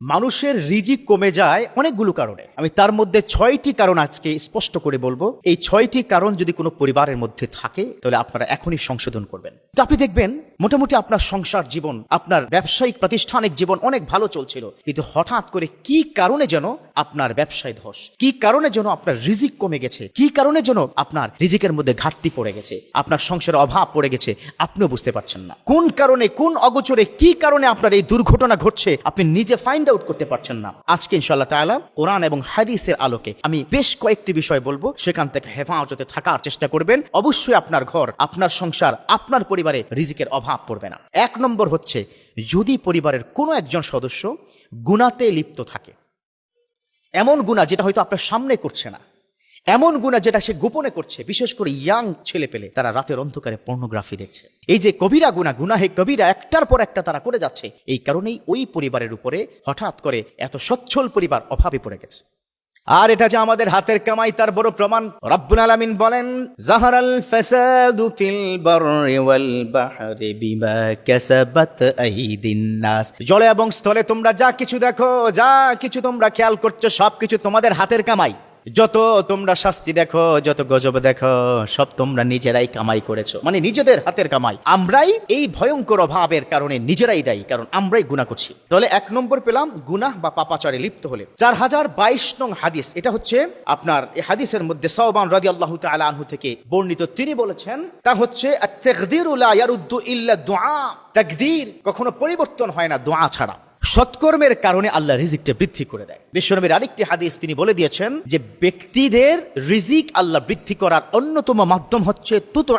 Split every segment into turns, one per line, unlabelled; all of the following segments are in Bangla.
মানুষের রিজিক কমে যায় অনেকগুলো কারণে। আমি তার মধ্যে ছয়টি কারণ আজকে স্পষ্ট করে বলব। এই ছয়টি কারণ যদি কোনো পরিবারের মধ্যে থাকে, তাহলে আপনারা এখনই সংশোধন করবেন। তো আপনি দেখবেন মোটামুটি আপনার সংসার জীবন, আপনার ব্যবসায়িক প্রাতিষ্ঠানিক জীবন অনেক ভালো চলছিল। কিন্তু হঠাৎ করে কি কারণে যেন আপনার ব্যবসায় ধস? কি কারণে যেন আপনার রিজিক কমে গেছে? কি কারণে যেন আপনার রিজিকের মধ্যে ঘাটতি পড়ে গেছে? আপনার সংসারে অভাব পড়ে গেছে, আপনিও বুঝতে পারছেন না। কোন কারণে, কোন অগোচরে, কি কারণে আপনার এই দুর্ঘটনা ঘটছে, আপনি নিজে ফাইন্ড আউট করতে পারছেন না। আজকে ইনশাল্লাহ তাআলা কোরআন এবং হাদিসের আলোকে আমি বেশ কয়েকটি বিষয় বলব। সেখান থেকে হেফাজতে থাকার চেষ্টা করবেন। অবশ্যই আপনার ঘর, আপনার সংসার, আপনার পরিবারে রিজিকের অভাব পড়বে না। এক নম্বর হচ্ছে, যদি পরিবারের কোনো একজন সদস্য গুনাতে লিপ্ত থাকে, এমন গুণা যেটা হয়তো আপনার সামনে করছে না, এমন গুণা যেটা সে গোপনে করছে, বিশেষ করে ইয়াং ছেলে পেলে, তারা রাতের অন্ধকারে পর্নোগ্রাফি দেখছে। এই যে কবিরা গুণা গুনাহে কবিরা, একটার পর একটা তারা করে যাচ্ছে, এই কারণেই ওই পরিবারের উপরে হঠাৎ করে এত সচ্ছল পরিবার অভাবে পড়ে গেছে। আর এটা যে আমাদের হাতের কামাই, তার বড় প্রমাণ। রব্বুল আলামিন বলেন, জাহারাল ফাসাদু ফিল বাররি ওয়াল বাহরি বিমা কাসাবাত আইদিন নাস। জলে এবং স্থলে তোমরা যা কিছু দেখো, যা কিছু তোমরা খেয়াল করছ, সবকিছু তোমাদের হাতের কামাই। যত তোমরা শাস্তি দেখো, যত গজব দেখো, সব তোমরা নিজেরাই কামাই করেছ। মানে নিজেদের হাতের কামাই। আমরাই এই ভয়ঙ্কর অভাবের কারণে নিজেরাই দায়ী, কারণ আমরাই গুণা করছি। তাহলে এক নম্বর পেলাম, গুনাহ বা পাপাচারে লিপ্ত হলে। চার হাজার বাইশ নং হাদিস, এটা হচ্ছে আপনার এই হাদিসের মধ্যে সওবান রাদি আল্লাহ আনহু থেকে বর্ণিত। তিনি বলেছেন, তা হচ্ছে তাকদীর কখনো পরিবর্তন হয় না দোয়া ছাড়া। সৎকর্মের কারণে আল্লাহ রিজিকটা বৃদ্ধি করে দেয়। বিশ্বনবীর আরেকটি হাদিস তিনি বলে দিয়েছেন যে, ব্যক্তিদের রিজিক আল্লাহ বৃদ্ধি করার অন্যতম মাধ্যম হচ্ছে তুতো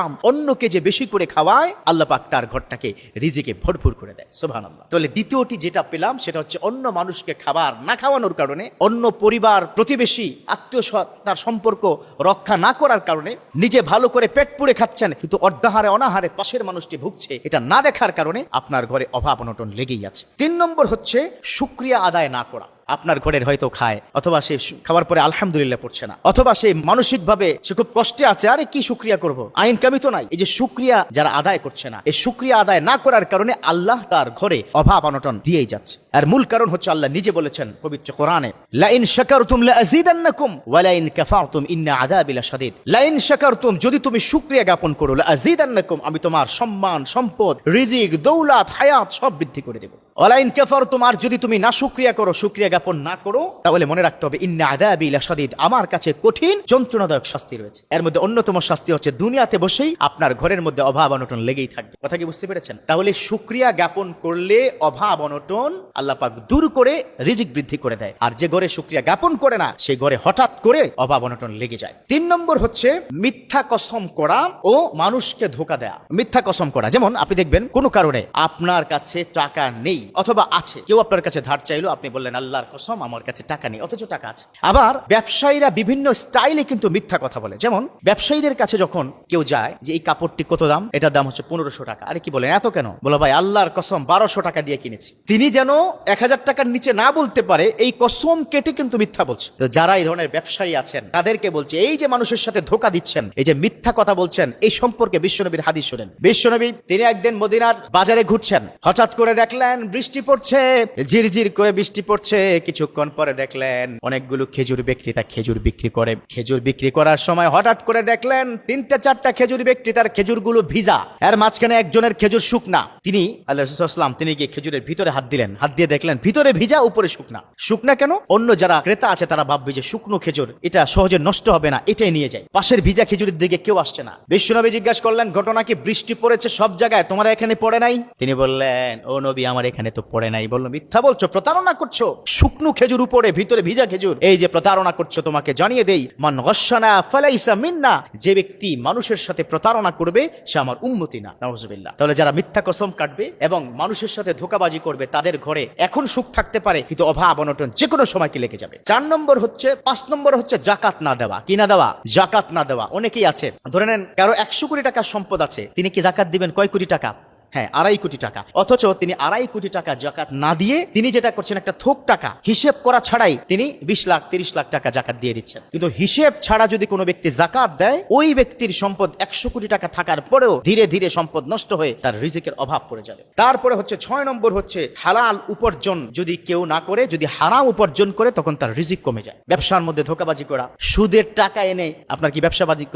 আম অন্যকে যে বেশি করে খাওয়ায়, আল্লাহ পাক তার ঘরটাকে রিজিকে ভরপুর করে দেয়। সোভান আল্লাহ তাহলে দ্বিতীয়টি যেটা পেলাম, সেটা হচ্ছে অন্য মানুষকে খাবার না খাওয়ানোর কারণে, অন্য পরিবার, প্রতিবেশী, আত্মীয় তার সম্পর্ক রক্ষা না করার কারণে নিজে ভালো করে পেট পুড়ে খাচ্ছেন, কিন্তু অর্ধাহারে, অনাহারে পাশের মানুষটি ভুগছে, এটা না দেখার কারণে আপনার ঘরে অভাব অনটন লেগেই আছে। তিন নম্বর হচ্ছে সুক্রিয়া আদায় না করা। আপনার ঘরের হয়তো খায়, অথবা সে খাওয়ার পরে আলহামদুলিল্লাহ পড়ছে না, অথবা সে মানসিকভাবে সে খুব কষ্টে আছে, আরে কি শুক্রিয়া করব? আইন কামি তো নাই। এই যে শুক্রিয়া যারা আদায় করছে না, এই শুক্রিয়া আদায় না করার কারণে আল্লাহ তার ঘরে অভাব অনটন দিয়েই যাচ্ছে। আর মূল কারণ হচ্ছে আল্লাহ নিজে বলেছেন পবিত্র কোরআনে, লাইন শাকারতুম লাযিদান্নাকুম ওয়া লাইন কাফারতুম ইন্না আযাবি লাশাদীদ। লাইন শাকারতুম, যদি তুমি শুকরিয়া জ্ঞাপন করো লাযিদান্নাকুম আমি তোমার সম্মান, সম্পদ, রিজিক, দৌলাত, হায়াত সব বৃদ্ধি করে দেব। অলাইন কাফার তোমার যদি তুমি না শুক্রিয়া করো, শুক্রিয়া জ্ঞাপন না করো, তাহলে মনে রাখতে হবে, ইন্না আদাবি লাশাদীদ। আমার কাছে কঠিন, যন্ত্রণাদায়ক শাস্তি রয়েছে। এর মধ্যে অন্যতম শাস্তি হচ্ছে, দুনিয়াতে বসেই আপনার ঘরের মধ্যে অভাব অনটন লেগেই থাকবে। কথা কি বুঝতে পেরেছেন? তাহলে শুক্রিয়া জ্ঞাপন করলে অভাব অনটন আল্লাহ পাক দূর করে রিজিক বৃদ্ধি করে দেয়। আর যে ঘরে শুক্রিয়া জ্ঞাপন করে না, সেই ঘরে হঠাৎ করে অভাব অনটন লেগে যায়। তিন নম্বর হচ্ছে, মিথ্যা কসম করা ও মানুষকে ধোকা দেয়া। মিথ্যা কসম করা, যেমন আপনি দেখবেন কোনো কারণে আপনার কাছে টাকা নেই অথবা আছে, কেউ আপনার কাছে ধার চাইলো, আপনি বললেন আল্লাহর কসম আমার কাছে টাকা নেই, অথচ টাকা আছে। আবার ব্যবসায়ীরা বিভিন্ন স্টাইলে কিন্তু মিথ্যা কথা বলে। যেমন, ব্যবসায়ীদের কাছে যখন কেউ যায় যে, এই কাপড়টি কত দাম? এটার দাম হচ্ছে পনেরোশো টাকা। আরে কি বলেন, এত কেন? বলো ভাই, আল্লাহর কসম, বারোশো টাকা দিয়ে কিনেছি। তিনি যেন এক হাজার টাকার নিচে না বলতে পারে, এই কসম কেটে কিন্তু মিথ্যা বলছে। যারা এই ধরনের ব্যবসায়ী আছেন, তাদেরকে বলছে, এই যে মানুষের সাথে ধোকা দিচ্ছেন, এই যে মিথ্যা কথা বলছেন, এই সম্পর্কে বিশ্বনবীর হাদিস শোনেন। বিশ্বনবী, তিনি একদিন মদিনার বাজারে ঘুরছেন। হঠাৎ করে দেখলেন বৃষ্টি পড়ছে, ঝিরঝির করে বৃষ্টি পড়ছে। কিছুক্ষণ পরে দেখলেন অনেকগুলো খেজুর বিক্রেতা খেজুর বিক্রি করে। খেজুর বিক্রি করার সময় হঠাৎ করে দেখলেন তিনটা চারটা খেজুর বিক্রেতার খেজুরগুলো ভিজা। এর মাঝখানে একজনের খেজুর শুকনা। তিনি, আল্লাহ রসুলাম তিনি গিয়ে খেজুরের ভিতরে হাত দিলেন। হাত দিয়ে দেখলেন ভিতরে ভিজা, উপরে শুকনা। শুকনা কেন? অন্য যারা ক্রেতা আছে তারা ভাববে যে শুকনো খেজুর, এটা সহজে নষ্ট হবে না, এটাই নিয়ে যায়। পাশের ভিজা খেজুরের দিকে কেউ আসছে না। বিশ্বনবী জিজ্ঞাসা করলেন, ঘটনা কি? বৃষ্টি পড়েছে সব জায়গায়? তোমার এখানে পড়ে নাই? তিনি বললেন, ও নবী, আমার এখানে তো পড়ে নাই। বলল, মিথ্যা বলছো, প্রতারণা করছ? শুকনো খেজুর উপরে, ভিতরে ভিজা খেজুর। এই যে প্রতারণা করছ তোমাকে, জানিয়ে দেই, মান গসানা ফালাইসা মিন্না। যে ব্যক্তি মানুষের সাথে প্রতারণা করবে, সে আমার উন্মতি না নওয়াজুবিল্লাহ তাহলে যারা মিথ্যা কসম কাটবে এবং মানুষের সাথে ধোকাবাজি করবে, তাদের ঘরে এখন সুখ থাকতে পারে, কিন্তু অভাব, অনটন যে কোনো সময় কি লেগে যাবে। চার নম্বর হচ্ছে, পাঁচ নম্বর হচ্ছে জাকাত না দেওয়া। কি না দেওয়া? জাকাত না দেওয়া। অনেকেই আছে। ধরে নেন, কারও একশো কোটি টাকার সম্পদ আছে, তিনি কি জাকাত দিবেন? কয় কোটি টাকা? হ্যাঁ আড়াই কোটি টাকা। অথচ তিনি আড়াই কোটি টাকা জাকাত না দিয়ে তিনি যেটা করছেন একটা থোক টাকা, হিসেব করা ছাড়াই তিনি বিশ লাখ, তিরিশ লাখ টাকা জাকাত দিয়ে দিচ্ছেন। কিন্তু হিসেব ছাড়া যদি কোনো ব্যক্তি জাকাত দেয়, ওই ব্যক্তির সম্পদ একশো কোটি টাকা থাকার পরেও ধীরে ধীরে সম্পদ নষ্ট হয়ে তার রিজিকের অভাব পড়ে যাবে। তারপরে হচ্ছে ছয় নম্বর হচ্ছে হালাল উপার্জন যদি কেউ না করে, যদি হারাম উপার্জন করে, তখন তার রিজিক কমে যায়। ব্যবসার মধ্যে ধোকাবাজি করা, সুদের টাকা এনে আপনার কি ব্যবসা বাণিজ্য,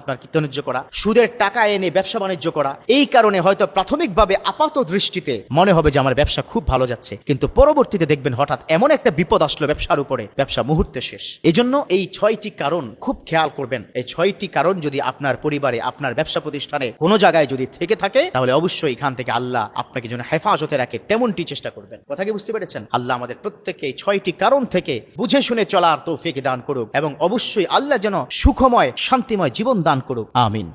আপনার কি করা, সুদের টাকা এনে ব্যবসা বাণিজ্য করা, এই কারণে হয়তো প্রাথমিকভাবে আপাত দৃষ্টিতে মনে হবে যে আমার ব্যবসা খুব ভালো যাচ্ছে। কিন্তু পরবর্তীতে দেখবেন হঠাৎ এমন একটা বিপদ আসলো ব্যবসার উপরে। ব্যবসা মুহূর্তে শেষ। এই জন্য এই ছয়টি কারণ খুব খেয়াল করবেন। এই ছয়টি কারণ যদি আপনার পরিবারে, আপনার ব্যবসা প্রতিষ্ঠানে কোনো জায়গায় যদি থেকে থাকে, তাহলে অবশ্যই এখান থেকে আল্লাহ আপনাকে যেন হেফাজতে রাখে তেমনটি চেষ্টা করবেন। কথা কি বুঝতে পেরেছেন? আল্লাহ আমাদের প্রত্যেককে এই ছয়টি কারণ থেকে বুঝে শুনে চলার তৌফিক দান করুক এবং অবশ্যই আল্লাহ যেন সুখময়, শান্তিময় জীবন দান করুক। আমিন।